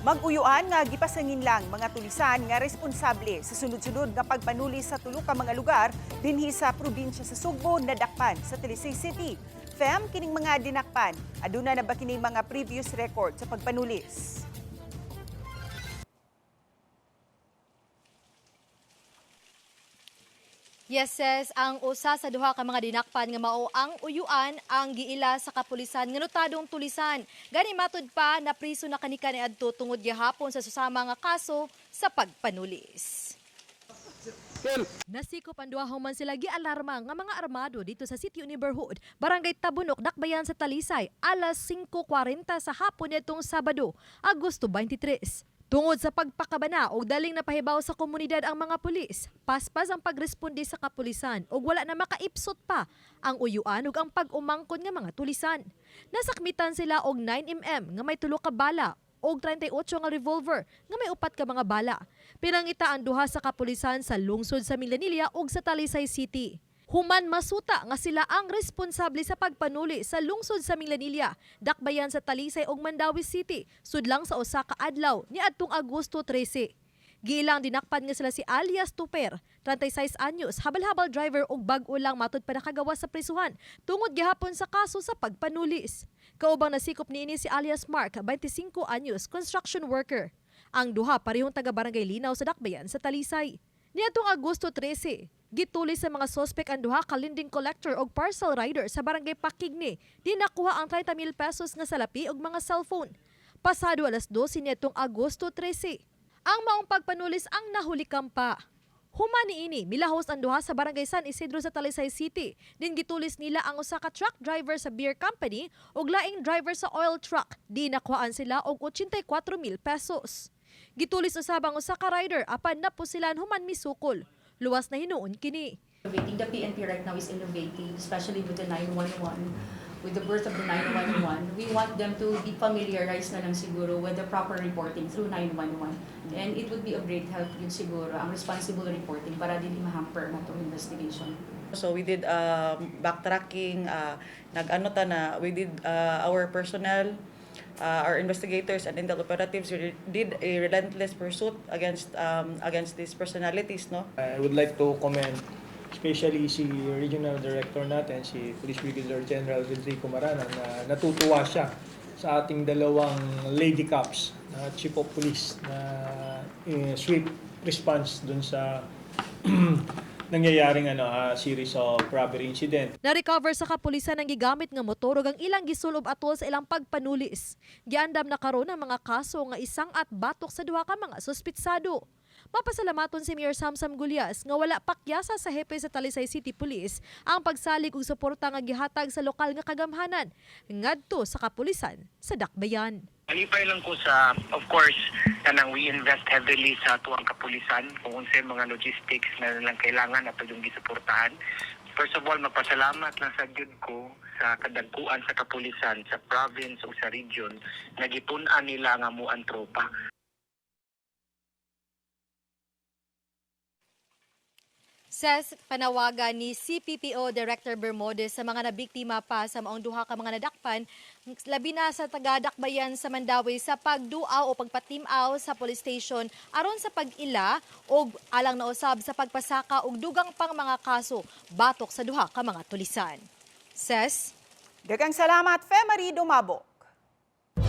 Mag-uyuan nga gipasangin lang mga tulisan nga responsable sa sunod-sunod nga pagpanuli sa tulo ka mga lugar dinhi sa probinsya sa Sugbo nadakpan sa Talisay City. Fem kining mga dinakpan aduna na ba kining mga previous record sa pagpanulis. Yes, sis, ang usa sa duha ka mga dinakpan nga mao ang uyuan ang giila sa kapulisan nga notadong tulisan. Gani matud pa na priso na kanika ni adto tungod gihapon sa susama nga kaso sa pagpanulis. Nasikop ang duha man sila gialarma nga mga armado dito sa City Neighborhood, Barangay Tabunok, Dakbayan sa Talisay, alas 5.40 sa hapon nitong Sabado, Agosto 23. Tungod sa pagpakabana og daling napahibaw sa komunidad ang mga pulis, paspas ang pagresponde sa kapulisan ug wala na makaipsot pa ang uyuan ug ang pag-umangkon nga mga tulisan. Nasakmitan sila og 9mm nga may tulo ka bala og 38 nga revolver nga may upat ka mga bala. Pinangita ang duha sa kapulisan sa lungsod sa Milanilla ug sa Talisay City. Human masuta nga sila ang responsable sa pagpanuli sa lungsod sa Milanilla, dakbayan sa Talisay ug Mandawi City, sudlang sa usa ka adlaw ni adtong Agosto 13. Giilang dinakpan nga sila si alias Tuper, 36 anyos, habal-habal driver ug bag-o lang matud pa nakagawa sa prisuhan tungod gihapon sa kaso sa pagpanulis. Kaubang nasikop niini si alias Mark, 25 anyos, construction worker. Ang duha parehong taga Barangay Linaw sa Dakbayan sa Talisay. Niadtong Agosto 13, gitulis sa mga sospek ang duha ka lending collector og parcel rider sa Barangay Pakigni. Di nakuha ang 30 mil pesos nga salapi ug mga cellphone. Pasado alas 12 niadtong Agosto 13. Ang maong pagpanulis ang nahulikam pa. Humani ini, milahos ang duha sa Barangay San Isidro sa Talisay City. Din gitulis nila ang usa ka truck driver sa beer company ug laing driver sa oil truck. Di nakuhaan sila og 84 mil pesos. Gitulis usabang usa ka rider apan napusilan human misukol. Luwas na hinuon kini. innovating. The PNP right now is innovating, especially with the 911, with the birth of the 911. We want them to be familiarized na lang siguro with the proper reporting through 911. And it would be of great help yun siguro, ang responsible reporting para dili mahamper na itong investigation. So we did um, backtracking, uh, nag-ano ta na, we did uh, our personnel, uh, our investigators and intel operatives did a relentless pursuit against um, against these personalities, no? I would like to commend especially si Regional Director natin, si Police Brigadier General Rodrigo Marana na natutuwa siya sa ating dalawang Lady Cops na Chief of Police na eh, swift response dun sa nangyayaring ano, ah, series of robbery incident. Na-recover sa kapulisan ang gigamit nga motor ug ang ilang gisulob atol sa ilang pagpanulis. Giandam na karon ang mga kaso nga isang at batok sa duha ka mga suspitsado. Mapasalamaton si Mayor Samsam Gulyas nga wala pakyasa sa hepe sa Talisay City Police ang pagsalig og suporta nga gihatag sa lokal nga kagamhanan ngadto sa kapulisan sa Dakbayan. Alipay lang ko sa, of course, kanang we invest heavily sa tuwang kapulisan kung unsay mga logistics na nilang kailangan at yung gisuportahan. First of all, magpasalamat lang sa Gud ko sa kadagkuan sa kapulisan sa province o sa region na gipun-an nila nga mo ang tropa. Says panawagan ni CPPO Director Bermudez sa mga nabiktima pa sa maong duha ka mga nadakpan, labi na sa taga-dakbayan sa Mandawi sa pagduaw o pagpatimaw sa police station aron sa pag-ila o alang na usab sa pagpasaka og dugang pang mga kaso batok sa duha ka mga tulisan. Says, Dagang salamat Femari Dumabo.